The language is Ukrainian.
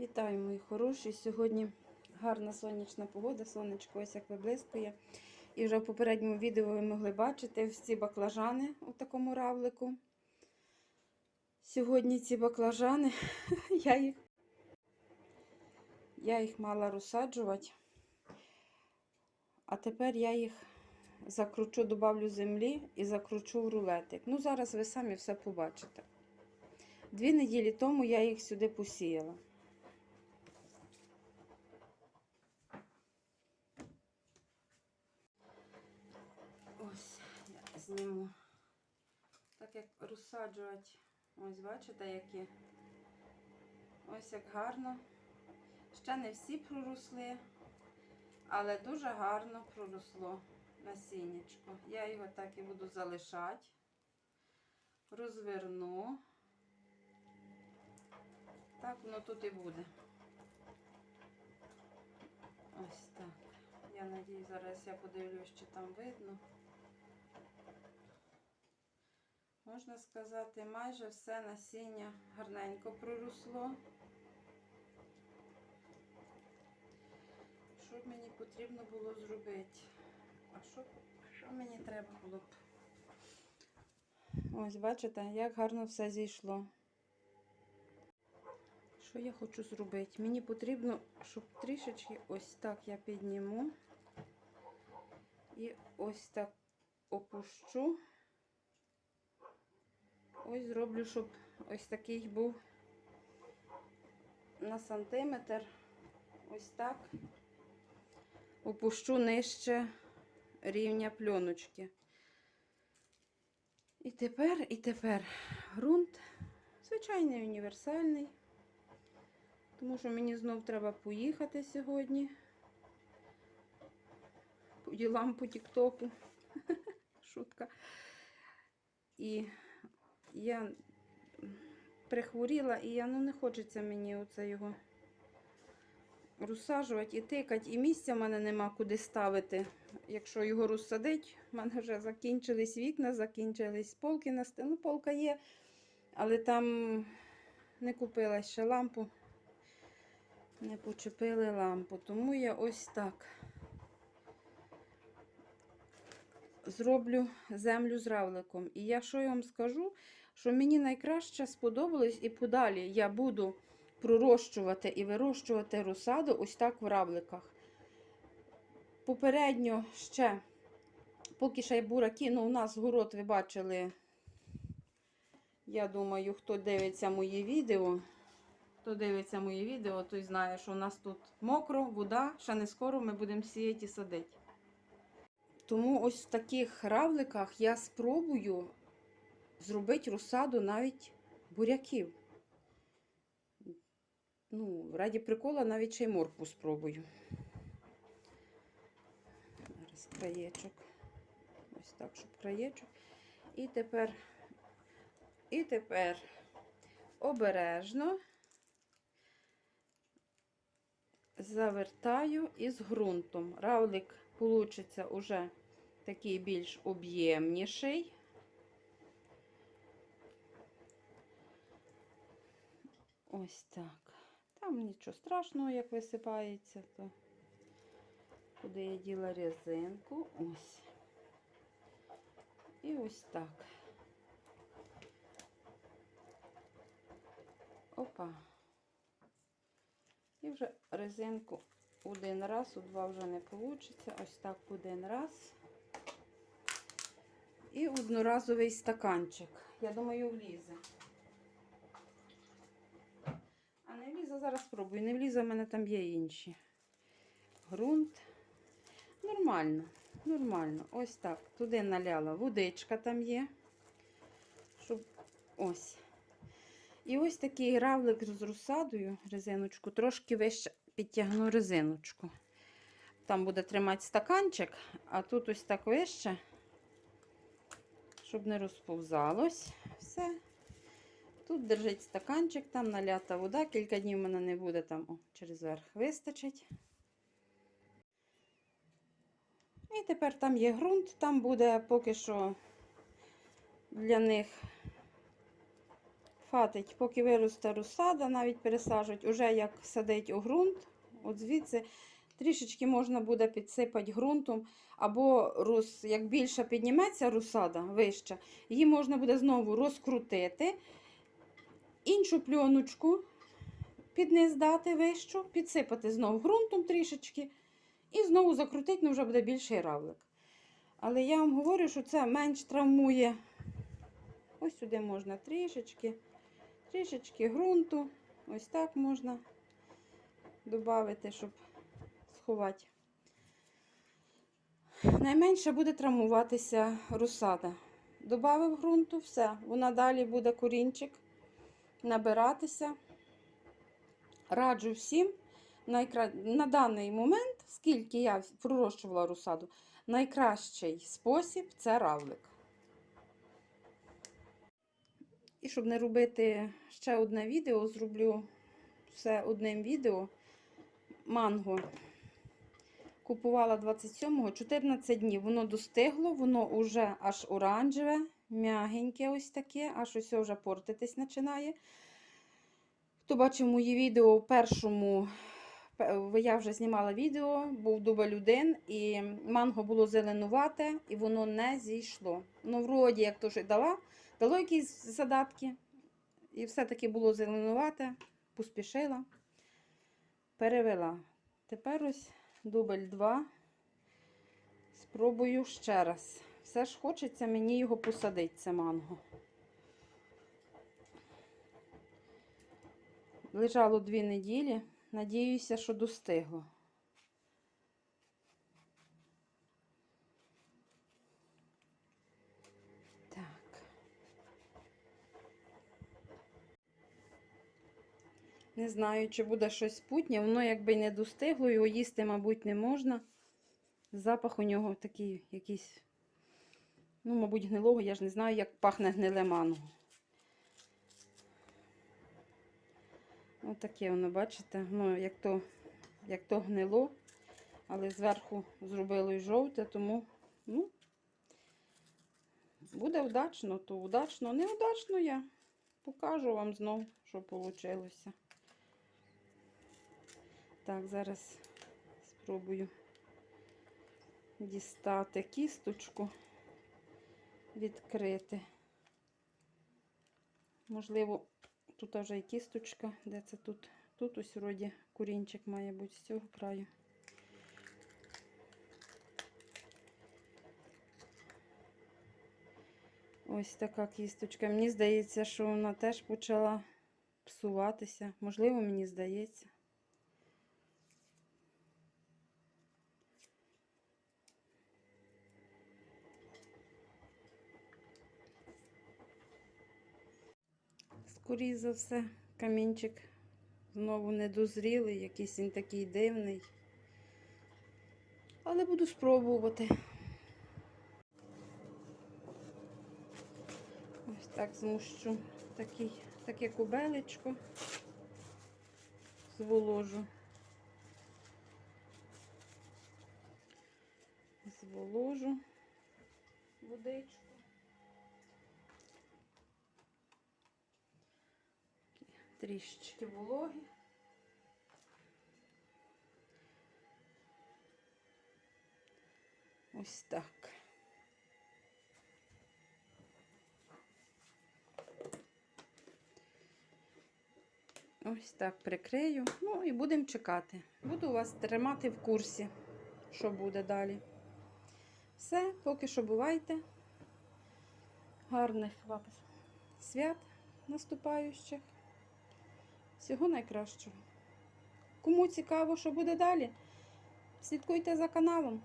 Вітаю, мої хороші. Сьогодні гарна сонячна погода, сонечко ось як виблискує. І вже в попередньому відео ви могли бачити ці баклажани у такому равлику. Сьогодні ці баклажани, я їх, я їх мала розсаджувати, а тепер я їх закручу, добавлю землі і закручу в рулетик. Ну, зараз ви самі все побачите. Дві неділі тому я їх сюди посіяла. Ось я зніму. Так як розсаджувати, ось бачите, які. Ось як гарно. Ще не всі проросли, але дуже гарно проросло насіннячко. Я його так і буду залишати. Розверну. Так воно тут і буде. Ось так. Я надію, зараз я подивлюсь, чи там видно. Можна сказати, майже все насіння гарненько проросло. Що б мені потрібно було зробити? А що, що мені треба було б? Ось, бачите, як гарно все зійшло. Що я хочу зробити? Мені потрібно, щоб трішечки ось так я підніму і ось так опущу. Ось зроблю, щоб ось такий був на сантиметр. Ось так. Опущу нижче рівня пленочки. І тепер, і тепер ґрунт звичайний універсальний. Тому що мені знов треба поїхати сьогодні. По ділам по Тіктоку. Шутка. І я прихворіла, і ну не хочеться мені оце його розсаджувати і тикати. І місця в мене нема куди ставити. Якщо його розсадить, в мене вже закінчились вікна, закінчились полки на стіну. Ну, полка є, але там не купила ще лампу. Не почепили лампу, тому я ось так зроблю землю з равликом. І я що я вам скажу, що мені найкраще сподобалось і подалі я буду пророщувати і вирощувати розсаду ось так в равликах. Попередньо ще, поки ще й бураки, ну у нас город ви бачили, я думаю, хто дивиться мої відео. Хто дивиться мої відео, той знає, що у нас тут мокро, вода, ще не скоро ми будемо сіяти і садити. Тому ось в таких равликах я спробую зробити розсаду навіть буряків. Ну, раді прикола навіть ще й моркву спробую. Зараз краєчок. Ось так, щоб краєчок. І тепер, і тепер обережно. завертаю із ґрунтом. Равлик получиться уже такий більш об'ємніший. Ось так. Там нічого страшного, як висипається, то куди я діла резинку. Ось. І ось так. Опа. І вже резинку один раз, у два вже не вийде. Ось так один раз. І одноразовий стаканчик. Я думаю, влізе. А не влізе, зараз спробую. Не влізе, в мене там є інші. Грунт. Нормально, нормально. Ось так. Туди наляла водичка там є. Щоб ось. І ось такий равлик з розсадою, резиночку, трошки вище підтягну резиночку. Там буде тримати стаканчик, а тут ось так вище, щоб не розповзалось. Все. Тут держить стаканчик, там налята вода, кілька днів мене не буде, там о, через верх вистачить. І тепер там є ґрунт, там буде поки що для них хватить, поки виросте розсада, навіть пересаджують, уже як садить у ґрунт. От звідси трішечки можна буде підсипати ґрунтом, або роз, як більше підніметься розсада вища, її можна буде знову розкрутити, іншу пльоночку під низ дати вищу, підсипати знову ґрунтом трішечки і знову закрутити, ну вже буде більший равлик. Але я вам говорю, що це менш травмує. Ось сюди можна трішечки, трішечки ґрунту. Ось так можна додати, щоб сховати. Найменше буде травмуватися розсада. Добавив ґрунту, все. Вона далі буде корінчик набиратися. Раджу всім найкра... на даний момент, скільки я пророщувала розсаду, найкращий спосіб це равлик. І щоб не робити ще одне відео, зроблю все одним відео. Манго купувала 27-го, 14 днів. Воно достигло, воно вже аж оранжеве, м'ягеньке ось таке, аж ось вже портитись починає. Хто бачив мої відео в першому, я вже знімала відео, був дубль один, і манго було зеленувате, і воно не зійшло. Ну, вроді, як то ж дала, дало якісь задатки, і все-таки було зеленувате, поспішила, перевела. Тепер ось дубль 2. Спробую ще раз. Все ж хочеться мені його посадити, це манго. Лежало дві неділі. Надіюся, що достигло. Не знаю, чи буде щось путнє. Воно якби й не достигло, його їсти, мабуть, не можна. Запах у нього такий якийсь, ну, мабуть, гнилого. Я ж не знаю, як пахне гниле манго. Ось таке воно, бачите, ну, як то, як то гнило, але зверху зробило і жовте, тому, ну, буде вдачно, то удачно. Неудачно я покажу вам знов, що вийшло. Так, зараз спробую дістати кісточку, відкрити. Можливо, тут вже і кісточка, де це тут? Тут ось вроді курінчик має бути з цього краю. Ось така кісточка. Мені здається, що вона теж почала псуватися. Можливо, мені здається. Скоріше за все, камінчик знову недозрілий, якийсь він такий дивний. Але буду спробувати. Ось так змущу такий, таке кубелечко, зволожу. Зволожу водичку. Трішечки вологі. Ось так. Ось так прикрию. Ну і будемо чекати. Буду вас тримати в курсі, що буде далі. Все, поки що бувайте. Гарних вам свят наступаючих. Всього найкращого. Кому цікаво, що буде далі, слідкуйте за каналом.